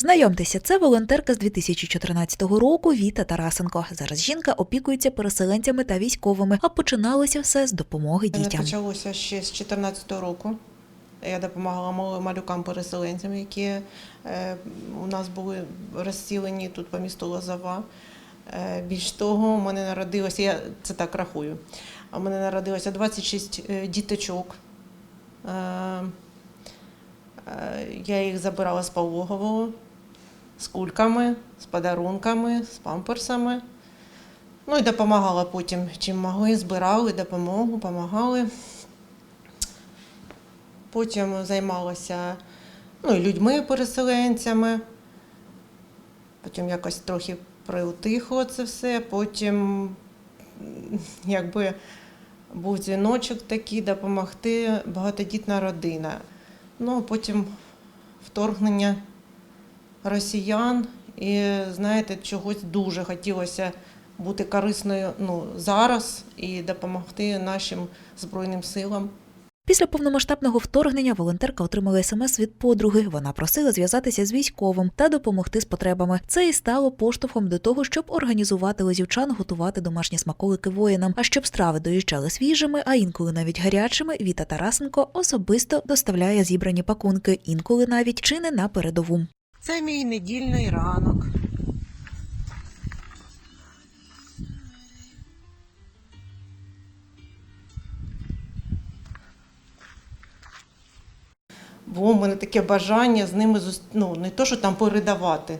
Знайомтеся, це волонтерка з 2014 року Віта Тарасенко. Зараз жінка опікується переселенцями та військовими, а починалося все з допомоги дітям. почалося ще з 2014 року. Я допомагала малюкам-переселенцям, які е, у нас були розсілені тут по місту Лозова. Е, більш того, у мене народилося, я це так рахую, в мене народилося 26 е, діточок. Е, е, я їх забирала з пологового, з кульками, з подарунками, з памперсами. Ну і допомагала потім, чим могли, збирали допомогу, допомагали. Потім займалася ну, людьми-переселенцями. Потім якось трохи приутихло це все. Потім, якби був дзвіночок такий, допомогти багатодітна родина. Ну, потім вторгнення росіян. І знаєте, чогось дуже хотілося бути корисною ну, зараз і допомогти нашим Збройним силам. Після повномасштабного вторгнення волонтерка отримала смс від подруги. Вона просила зв'язатися з військовим та допомогти з потребами. Це і стало поштовхом до того, щоб організувати лазівчан готувати домашні смаколики воїнам. А щоб страви доїжджали свіжими, а інколи навіть гарячими, Віта Тарасенко особисто доставляє зібрані пакунки, інколи навіть чи не на передову. Це мій недільний ранок. Було в мене таке бажання з ними ну, не то, що там передавати.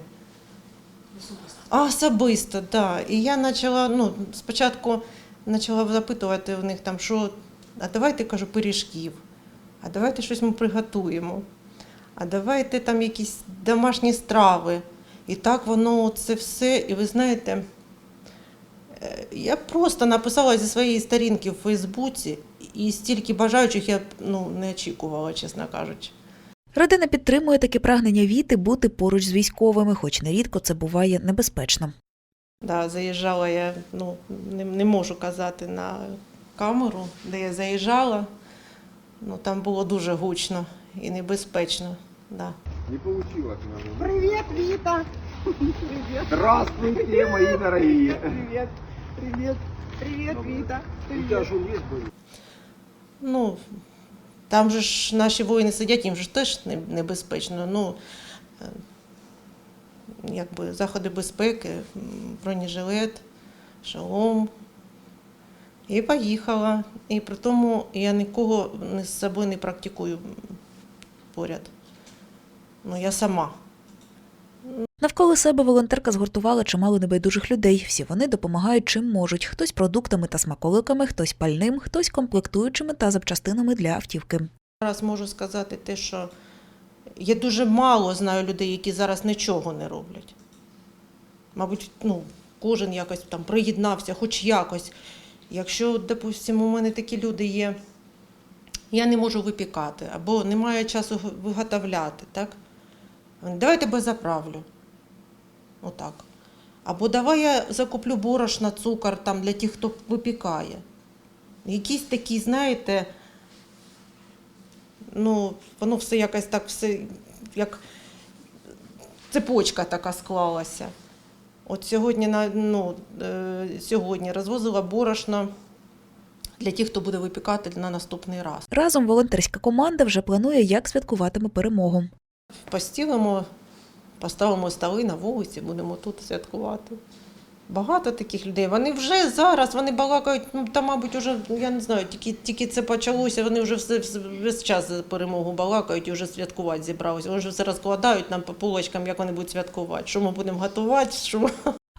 А особисто, так. Да. І я почала, ну, спочатку почала запитувати в них там, що, а давайте кажу, пиріжків, а давайте щось ми приготуємо а давайте там якісь домашні страви. І так воно це все. І ви знаєте, е, я просто написала зі своєї сторінки в Фейсбуці, і стільки бажаючих я ну, не очікувала, чесно кажучи. Родина підтримує таке прагнення Віти бути поруч з військовими, хоч нерідко це буває небезпечно. Да, заїжджала я, ну, не, не можу казати на камеру, де я заїжджала. Ну, там було дуже гучно і небезпечно. Да. Не получилось нас. Привет, Вита! Привет, Здравствуйте, мои дорогие. привет, привет, привет, Вита. У тебя что есть были? Ну, там же ж наші воїни сидять, їм же теж небезпечно. Ну, е, якби заходи безпеки, бронежилет, шолом. І поїхала. І при тому я нікого не з собою не практикую поряд. Ну, я сама. Навколо себе волонтерка згуртувала чимало небайдужих людей. Всі вони допомагають чим можуть: хтось продуктами та смаколиками, хтось пальним, хтось комплектуючими та запчастинами для автівки. Зараз можу сказати те, що я дуже мало знаю людей, які зараз нічого не роблять. Мабуть, ну, кожен якось там приєднався, хоч якось. Якщо, допустимо, у мене такі люди є, я не можу випікати або немає часу виготовляти, так? Давай я тебе заправлю. Отак. Або давай я закуплю борошна, цукор там для тих, хто випікає. Якісь такі, знаєте, ну, воно все якось так, все, як цепочка така склалася. От сьогодні, ну, е, сьогодні розвозила борошно для тих, хто буде випікати на наступний раз. Разом волонтерська команда вже планує, як святкуватиме перемогу. Постілимо, поставимо столи на вулиці, будемо тут святкувати. Багато таких людей. Вони вже зараз вони балакають, ну та, мабуть, уже, я не знаю, тільки, тільки це почалося, вони вже все, весь час за перемогу балакають і вже святкувати зібралися. Вони вже все розкладають нам по полочкам, як вони будуть святкувати. Що ми будемо готувати, що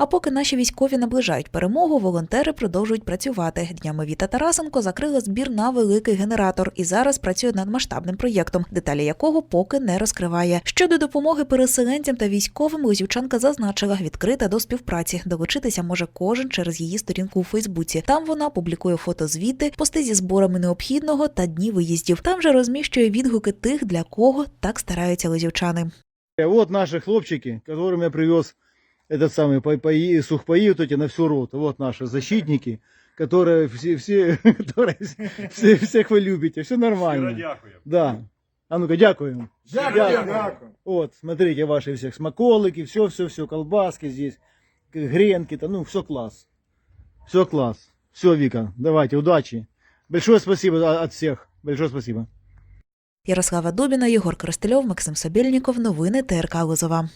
А поки наші військові наближають перемогу, волонтери продовжують працювати. Днями Віта Тарасенко закрила збір на великий генератор і зараз працює над масштабним проєктом, деталі якого поки не розкриває. Щодо допомоги переселенцям та військовим, Лозівчанка зазначила, відкрита до співпраці. Долучитися може кожен через її сторінку у Фейсбуці. Там вона публікує фотозвіти, пости зі зборами необхідного та дні виїздів. Там же розміщує відгуки тих, для кого так стараються лозівчани. А Вот наши хлопчики, которым я привез этот самый пай- паи- сухпаи вот эти на всю роту. Вот наши защитники, которые все, все, которые все, всех вы любите. Все нормально. дякую. Да. А ну-ка, дякую. Дякую. Вот, смотрите, ваши всех смаколики, все-все-все, колбаски здесь, к- гренки-то, ну, все класс. Все класс. Все, Вика, давайте, удачи. Большое спасибо а, от всех. Большое спасибо. Ярослава Дубіна, Єгор Коростельов, Максим Собєльніков. Новини ТРК Лозова.